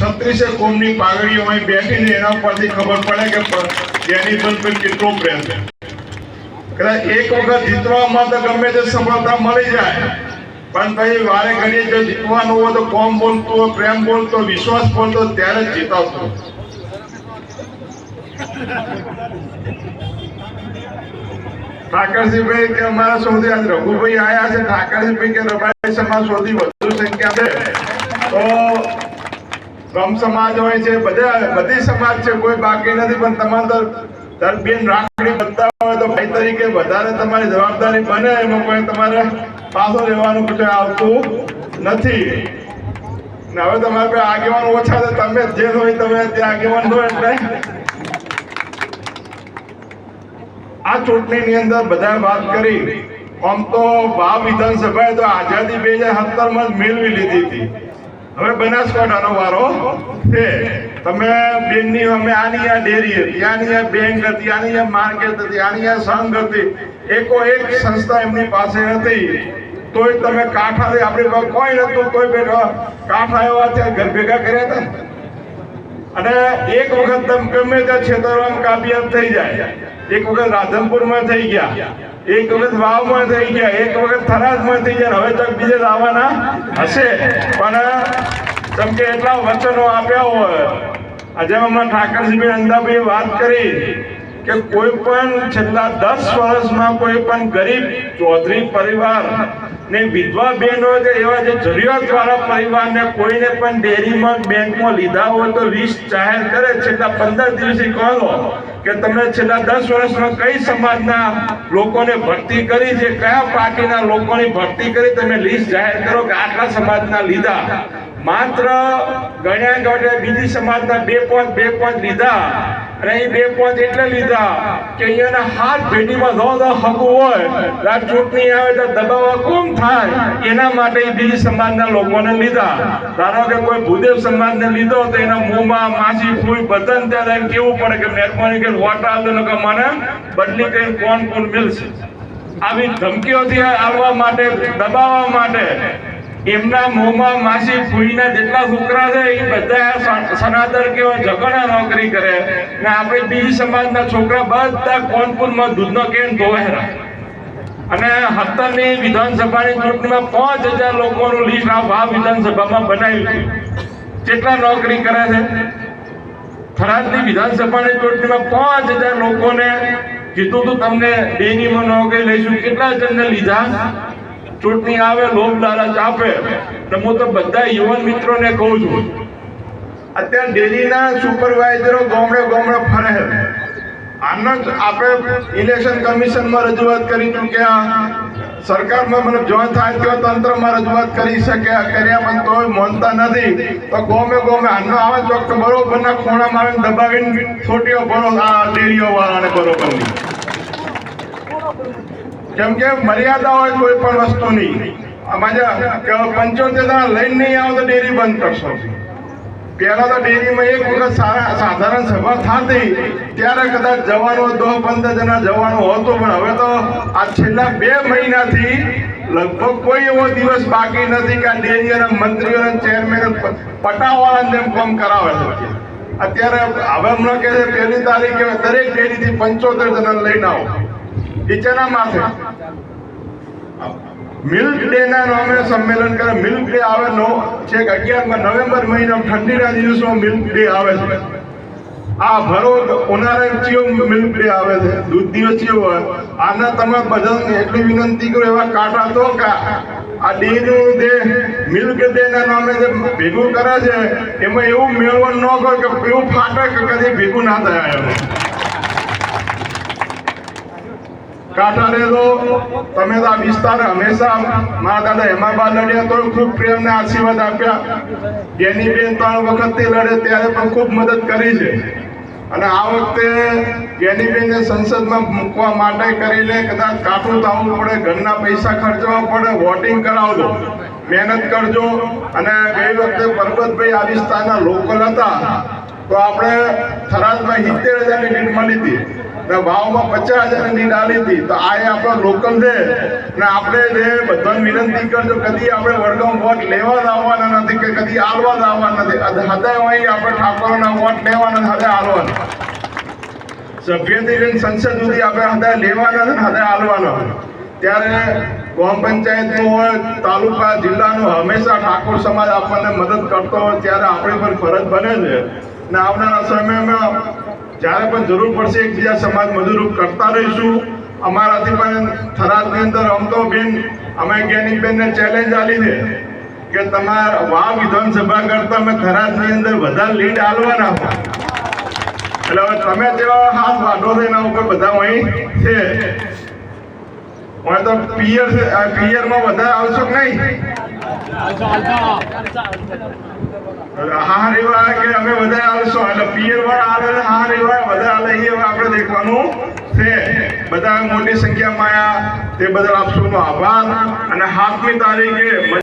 છત્રીસે કોમની પાઘડીઓ અહીં બેઠી છે એના પરથી ખબર પડે કે તેની પર કેટલો પ્રેમ છે. કદાચ એક વખત જીતવામાં તો ગમે તે સફળતા મળી જાય. પણ ભાઈ વારે ઘડીએ જો જીતવાનું હોય તો કોમ બોલતો હોય, પ્રેમ બોલતો વિશ્વાસ બોલતો ત્યારે જ જીતાવતો ઠાકરસિંહભાઈ કે અમારા સૌથી આજ રઘુભાઈ આવ્યા છે. ઠાકરસિંહભાઈ કે રબાઈ સમાજ સૌથી વધુ સંખ્યા છે ગમ સમાજ હોય છે, બધા બધી સમાજ છે, કોઈ બાકી નથી, પણ તમારે તો બેન રાખડી બધા હોય તો ભાઈ તરીકે વધારે તમારી જવાબદારી બને, એમાં કોઈ તમારે પાછો રહેવાનું કશું આવતું નથી. ને હવે તમારે આગેવાન ઓછા છે, તમે જે હોય તમે તે આગેવાન હોય એટલે. આ ચૂંટણીની અંદર બધા વાત કરી. આમ તો વાવ વિધાનસભાએ તો આઝાદી બે હજાર સત્તરમાં જ મેળવી લીધી હતી. હવે બનાસકાંઠાનો વારો છે. તમે બેનની અમે આની આ ડેરી હતી, આની આ બેંક હતી, આની આ માર્કેટ હતી, આની આ સંઘ હતી. એકો એક સંસ્થા એમની પાસે હતી. તોય તમે કાંઠાથી આપણી પાસે કોઈ નતું તોય બેઠા કાંઠા એવા ત્યાં ઘર ભેગા કર્યા હતા. અને એક વખત તમે ગમે ત્યાં છેતરવામાં કામયાબ થઈ જાય. એક વખત રાધનપુરમાં થઈ ગયા. એક વખત વાવમાં થઈ ગયા. એક વખત થરાદમાં થઈ ગયા. હવે તક બીજે લાવવાના હશે. પણ, તમ કે એટલા વચનો આપ્યા હોય. આજે હમણાં ઠાકરસિંહભાઈ અંદાભાઈએ વાત કરી કે કોઈ પણ છેલ્લા દસ વર્ષમાં કોઈ પણ ગરીબ, ચૌધરી પરિવાર ને વિધવા બહેનો કે એવા જે જરૂરિયાત વાળા પરિવારને કોઈને પણ ડેરીમાં બેંકમાં લીધા હોય તો લિસ્ટ જાહેર કરે છેલ્લા પંદર દિવસથી કહો કે તમે છેલ્લા દસ વર્ષમાં કઈ સમાજના લોકોને ભરતી કરી છે? કયા પાર્ટીના લોકોની ભરતી કરી? તમે લિસ્ટ જાહેર કરો કે આટલા સમાજના લીધા. માત્ર ગણ્યા ગઢે બીજી સમાજના બે પોઈન્ટ બે પોઈન્ટ લીધા અને એ બે પોઈન્ટ એટલે લીધા કે અહીંયાના હાથ ભેટીમાં દો દો હગું હોય આ ચૂંટણી આવે તો દબાવવા કોમ થાય? એના માટે બીજી સમાજના લોકોને લીધા. ધારો કે કોઈ ભૂદેવ સમાજને લીધો તો એના મોંમાં માસી ફૂઈ બદન ત્યાં એમ કેવું પડે કે મહેરબાની કરીને વોટ આવતો કે મને બદલી કરીને કોણ કોણ મિલશે? આવી ધમકીઓથી આવવા માટે, દબાવવા માટે એમના મોંમાં માસી ફૂઈના જેટલા છોકરા છે, એ બધા સનાતન કેવા જગણા નોકરી કરે. ને આપણે બીજી સમાજના છોકરા બધા કોનપુરમાં દૂધનો કેન ધોવાયેલા અને હત્તરની વિધાનસભાની ચૂંટણીમાં પાંચ હજાર લોકોનું લિસ્ટ આ વિધાનસભામાં બનાવ્યું છે. કેટલા નોકરી કરે છે. થરાદની વિધાનસભાની ચૂંટણીમાં પાંચ હજાર લોકોને કીધું તું તમને ડેનીમાં નોકરી લઈશું. કેટલા જણને લીધા? ચૂંટણી આવે લોભ લાલચ આપે. તો હું તો બધા યુવાન મિત્રોને કહું છું, અત્યારે ડેરીના સુપરવાઇઝરો ગામડે ગામડે ફરે છે. આનો જ આપણે ઇલેક્શન કમિશનમાં રજૂઆત કરી ચૂક્યા સરકારમાં મતલબ જો થાય તો તંત્રમાં રજૂઆત કરી શકે કર્યા પણ તોય માનતા નથી. તો ગોમે ગોમે આનો આવે તો બરોબરના ખૂણામાં આવીને દબાવીને છોટીઓ ભરો આ ડેરીઓ વાળાને બરોબરની. કેમ કે મર્યાદા હોય કોઈ પણ વસ્તુની. પંચોતેર જણા લઈને નહીં આવો તો ડેરી બંધ કરશો. પહેલા તો ડેરીમાં એક વખત સારા સાધારણ સભા થતી, ત્યારે કદાચ જવાનો દસ પંદર જણા જવાનું હતું, પણ હવે તો આ છેલ્લા બે મહિનાથી લગભગ કોઈ એવો દિવસ બાકી નથી કે આ ડેરી અને મંત્રીઓ ચેરમેન પટાવાળાને જેમ કામ કરાવે છે. અત્યારે હવે હમણાં કહે છે, પહેલી તારીખે દરેક ડેરીથી પંચોતેર જણા લઈને આવો. નીચેના માથે મિલ્ક ડે ના નામે સંમેલન કરે. મિલ્ક ડે આવે નો છેક અગિયાર નવેમ્બર મહિનામાં ઠંડીના દિવસમાં મિલ્ક ડે આવે છે. આ ભરોદ ઉનાળા ચિયો મિલ્ક ડે આવે છે. દૂધ દિવસ ચિયો હોય. આના તમે બધાને એટલી વિનંતી કરો, એવા કાંટા તો આ ડેનું જે મિલ્ક ડે ના નામે જે ભેગું કરે છે, એમાં એવું મેળવણ ન કરો કે એવું ફાટે કે કદી ભેગું ના થાય. એનું રહેલો તમે તો આ વિસ્તાર હંમેશા મારા દાદા હેમાબા લડ્યા તો ખૂબ પ્રેમને આશીર્વાદ આપ્યા. બેની બેન ત્રણ વખતથી લડે ત્યારે પણ ખૂબ મદદ કરી છે. અને આ વખતે ગેનીબેનને સંસદમાં મૂકવા માટે કરીને કદાચ કાઠું થવું પડે, ઘરના પૈસા ખર્ચવા પડે વોટિંગ કરાવજો, મહેનત કરજો. અને ગઈ વખતે પરબતભાઈ આ વિસ્તારના લોકલ હતા. તો આપણે થરાદમાં સિત્તેર હજારની લીડ મળી હતી. ને વાવમાં પચાસ હજારની ની ડાલી હતી. તો આ એ આપણો લોકલ છે. ને આપણે જે બધાને વિનંતી કરજો, કદી આપણે વડગામ વોટ લેવા જ આવવાના નથી કે કદી આલવા જ આવવાના નથી. હદય અહીં આપણે ઠાકોરના વોટ લેવાના હદય આલવાના સભ્યથી લઈને સંસદ સુધી આપણે હદય લેવાના છે ને હદય આલવાના ત્યારે ગ્રામ પંચાયતનું હોય, તાલુકા, જિલ્લાનું હંમેશા ઠાકોર સમાજ આપણને મદદ કરતો હોય, ત્યારે આપણી પર ફરજ બને છે. ને આવનારા સમયમાં જ્યારે પણ જરૂર પડશે એકબીજા સમાજ મદદરૂપ કરતા રહીશું. અમારાથી પણ થરાદની અંદર અમતો બેન અમે જ્ઞાનીબેનને ચેલેન્જ આપીને કે તમારા વા વિધાનસભા કરતા અમે થરાદની અંદર વધારે લીડ આલવાના હોય. એટલે હવે તમે જેવા હાથ વાઢો છે, એના ઉપર બધા અહીં છે. હવે તો પિયર પિયરમાં વધારે આવશો કે નહીં? હા રેવા કે અમે બધા આવશો એટલે પિયર વાળા આવે ને હા રેવા બધા આવે એ હવે આપણે દેખવાનું છે બધા મોટી સંખ્યામાં આયા. તે બદલ આપ સૌનો આભાર. અને સાતમી તારીખે